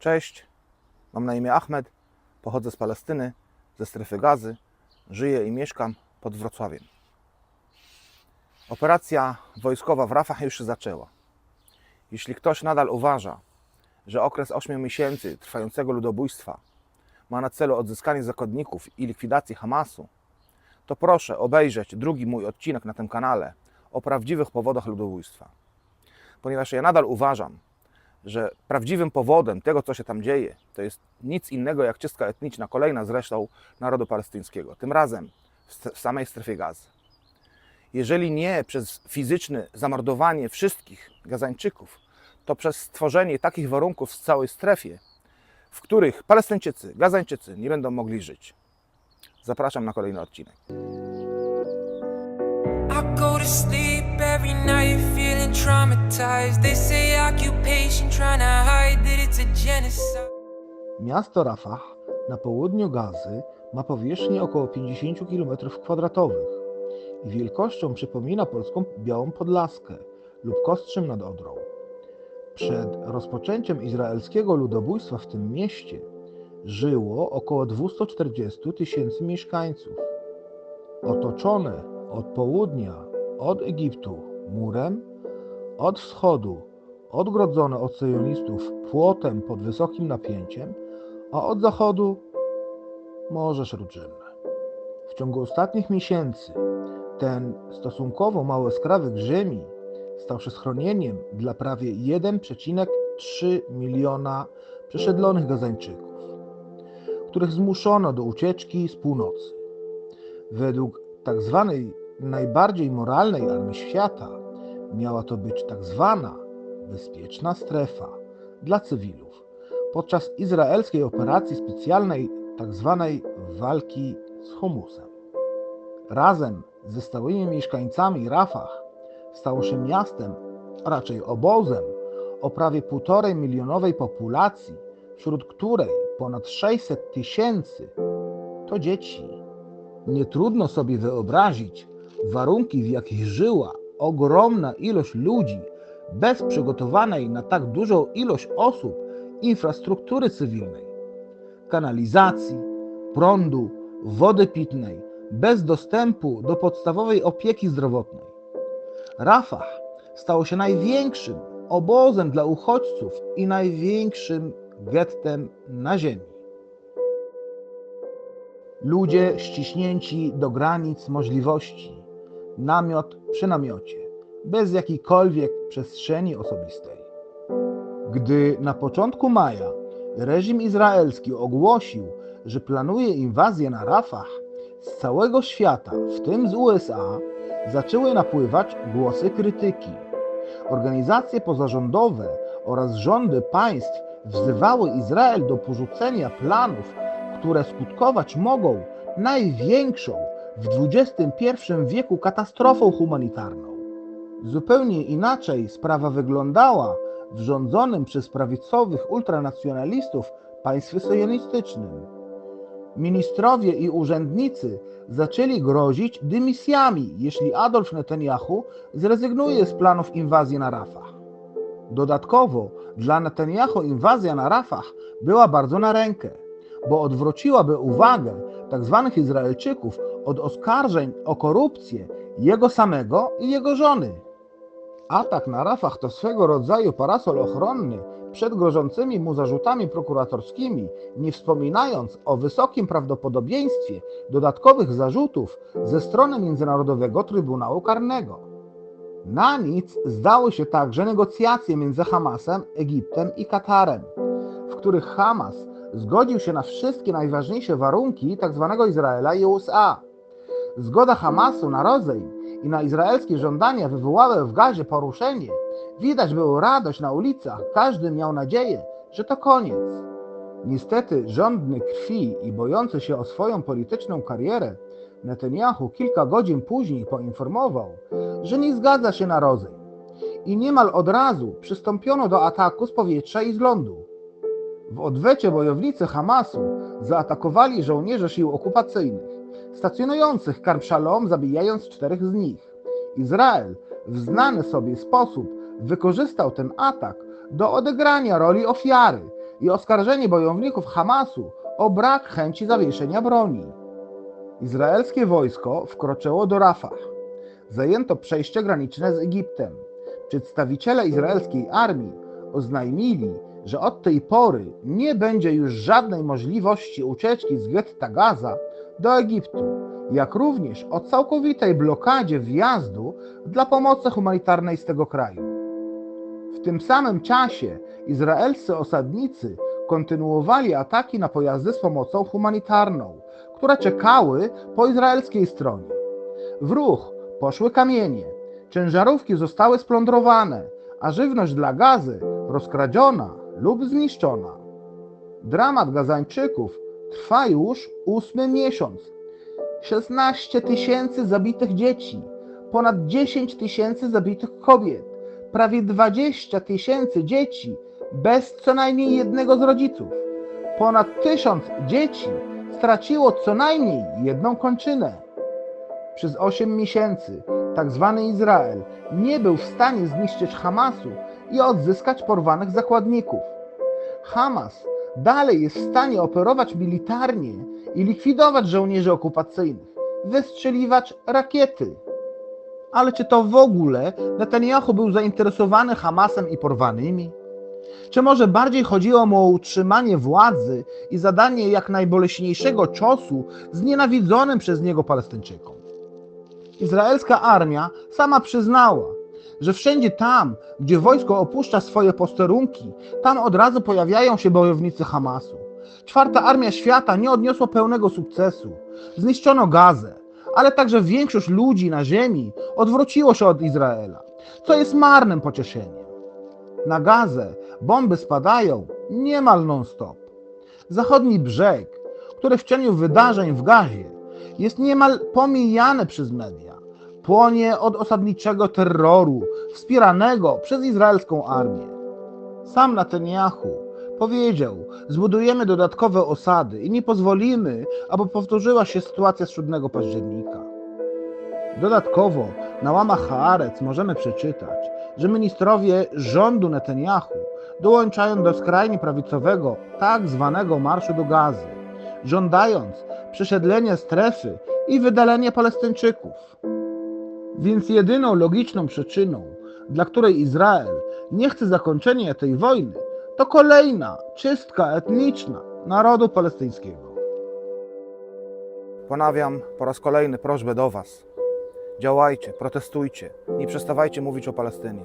Cześć, mam na imię Ahmed, pochodzę z Palestyny, ze strefy gazy, żyję i mieszkam pod Wrocławiem. Operacja wojskowa w Rafah już się zaczęła. Jeśli ktoś nadal uważa, że okres 8 miesięcy trwającego ludobójstwa ma na celu odzyskanie zakonników i likwidację Hamasu, to proszę obejrzeć drugi mój odcinek na tym kanale o prawdziwych powodach ludobójstwa. Ponieważ ja nadal uważam, że prawdziwym powodem tego, co się tam dzieje, to jest nic innego jak czystka etniczna, kolejna zresztą narodu palestyńskiego, tym razem w samej strefie gazy. Jeżeli nie przez fizyczne zamordowanie wszystkich Gazańczyków, to przez stworzenie takich warunków w całej strefie, w których Palestyńczycy, Gazańczycy nie będą mogli żyć. Zapraszam na kolejny odcinek. Every night feeling traumatized. They say occupation trying to hide that it's a genocide. Miasto Rafah na południu Gazy ma powierzchnię około 50 km2 i wielkością przypomina polską Białą Podlaskę lub Kostrzym nad Odrą. Przed rozpoczęciem izraelskiego ludobójstwa w tym mieście żyło około 240 tysięcy mieszkańców. Otoczone od południa, od Egiptu murem, od wschodu odgrodzone od syjonistów płotem pod wysokim napięciem, a od zachodu Morze Śródziemne. W ciągu ostatnich miesięcy ten stosunkowo mały skrawek ziemi stał się schronieniem dla prawie 1,3 miliona przesiedlonych Gazańczyków, których zmuszono do ucieczki z północy. Według tak zwanej najbardziej moralnej armii świata miała to być tak zwana bezpieczna strefa dla cywilów podczas izraelskiej operacji specjalnej tak zwanej walki z humusem. Razem ze stałymi mieszkańcami Rafah stało się miastem, a raczej obozem o prawie półtorej milionowej populacji, wśród której ponad 600 tysięcy to dzieci. Nie trudno sobie wyobrazić warunki, w jakich żyła ogromna ilość ludzi bez przygotowanej na tak dużą ilość osób infrastruktury cywilnej, kanalizacji, prądu, wody pitnej, bez dostępu do podstawowej opieki zdrowotnej. Rafah stało się największym obozem dla uchodźców i największym gettem na ziemi. Ludzie ściśnięci do granic możliwości, namiot przy namiocie, bez jakiejkolwiek przestrzeni osobistej. Gdy na początku maja reżim izraelski ogłosił, że planuje inwazję na Rafah, z całego świata, w tym z USA, zaczęły napływać głosy krytyki. Organizacje pozarządowe oraz rządy państw wzywały Izrael do porzucenia planów, które skutkować mogą największą w XXI wieku katastrofą humanitarną. Zupełnie inaczej sprawa wyglądała w rządzonym przez prawicowych ultranacjonalistów państwie sojonistycznym. Ministrowie i urzędnicy zaczęli grozić dymisjami, jeśli Adolf Netanyahu zrezygnuje z planów inwazji na Rafah. Dodatkowo dla Netanyahu inwazja na Rafah była bardzo na rękę, bo odwróciłaby uwagę tzw. Izraelczyków od oskarżeń o korupcję jego samego i jego żony. Atak na Rafah to swego rodzaju parasol ochronny przed grożącymi mu zarzutami prokuratorskimi, nie wspominając o wysokim prawdopodobieństwie dodatkowych zarzutów ze strony Międzynarodowego Trybunału Karnego. Na nic zdały się także negocjacje między Hamasem, Egiptem i Katarem, w których Hamas zgodził się na wszystkie najważniejsze warunki tzw. Izraela i USA. Zgoda Hamasu na rozejm i na izraelskie żądania wywołały w Gazie poruszenie, widać było radość na ulicach, każdy miał nadzieję, że to koniec. Niestety żądny krwi i bojący się o swoją polityczną karierę, Netanyahu kilka godzin później poinformował, że nie zgadza się na rozejm. I niemal od razu przystąpiono do ataku z powietrza i z lądu. W odwecie bojownicy Hamasu zaatakowali żołnierze sił okupacyjnych, stacjonujących Karb Shalom, zabijając czterech z nich. Izrael w znany sobie sposób wykorzystał ten atak do odegrania roli ofiary, i oskarżenie bojowników Hamasu o brak chęci zawieszenia broni. Izraelskie wojsko wkroczyło do Rafah. Zajęto przejście graniczne z Egiptem. Przedstawiciele izraelskiej armii oznajmili, że od tej pory nie będzie już żadnej możliwości ucieczki z getta Gaza do Egiptu, jak również o całkowitej blokadzie wjazdu dla pomocy humanitarnej z tego kraju. W tym samym czasie izraelscy osadnicy kontynuowali ataki na pojazdy z pomocą humanitarną, które czekały po izraelskiej stronie. W ruch poszły kamienie, ciężarówki zostały splądrowane, a żywność dla gazy rozkradziona lub zniszczona. Dramat Gazańczyków trwa już ósmy miesiąc. 16 tysięcy zabitych dzieci, ponad 10 tysięcy zabitych kobiet, prawie 20 tysięcy dzieci bez co najmniej jednego z rodziców. Ponad tysiąc dzieci straciło co najmniej jedną kończynę. Przez 8 miesięcy tak zwany Izrael nie był w stanie zniszczyć Hamasu i odzyskać porwanych zakładników. Hamas dalej jest w stanie operować militarnie i likwidować żołnierzy okupacyjnych, wystrzeliwać rakiety. Ale czy to w ogóle Netanyahu był zainteresowany Hamasem i porwanymi? Czy może bardziej chodziło mu o utrzymanie władzy i zadanie jak najboleśniejszego ciosu znienawidzonym przez niego Palestyńczykom? Izraelska armia sama przyznała, że wszędzie tam, gdzie wojsko opuszcza swoje posterunki, tam od razu pojawiają się bojownicy Hamasu. Czwarta Armia Świata nie odniosła pełnego sukcesu. Zniszczono Gazę, ale także większość ludzi na ziemi odwróciło się od Izraela, co jest marnym pocieszeniem. Na Gazę bomby spadają niemal non-stop. Zachodni brzeg, który w cieniu wydarzeń w Gazie jest niemal pomijany przez media, płonie od osadniczego terroru wspieranego przez izraelską armię. Sam Netanyahu powiedział: Zbudujemy dodatkowe osady i nie pozwolimy, aby powtórzyła się sytuacja z 7 października. Dodatkowo na łamach Haaretz możemy przeczytać, że ministrowie rządu Netanyahu dołączają do skrajnie prawicowego tak zwanego Marszu do Gazy, żądając przesiedlenia strefy i wydalenia Palestyńczyków. Więc jedyną logiczną przyczyną, dla której Izrael nie chce zakończenia tej wojny, to kolejna czystka etniczna narodu palestyńskiego. Ponawiam po raz kolejny prośbę do Was. Działajcie, protestujcie, nie przestawajcie mówić o Palestynie.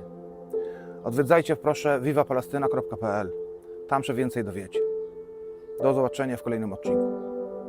Odwiedzajcie proszę vivapalestyna.pl. Tam się więcej dowiecie. Do zobaczenia w kolejnym odcinku.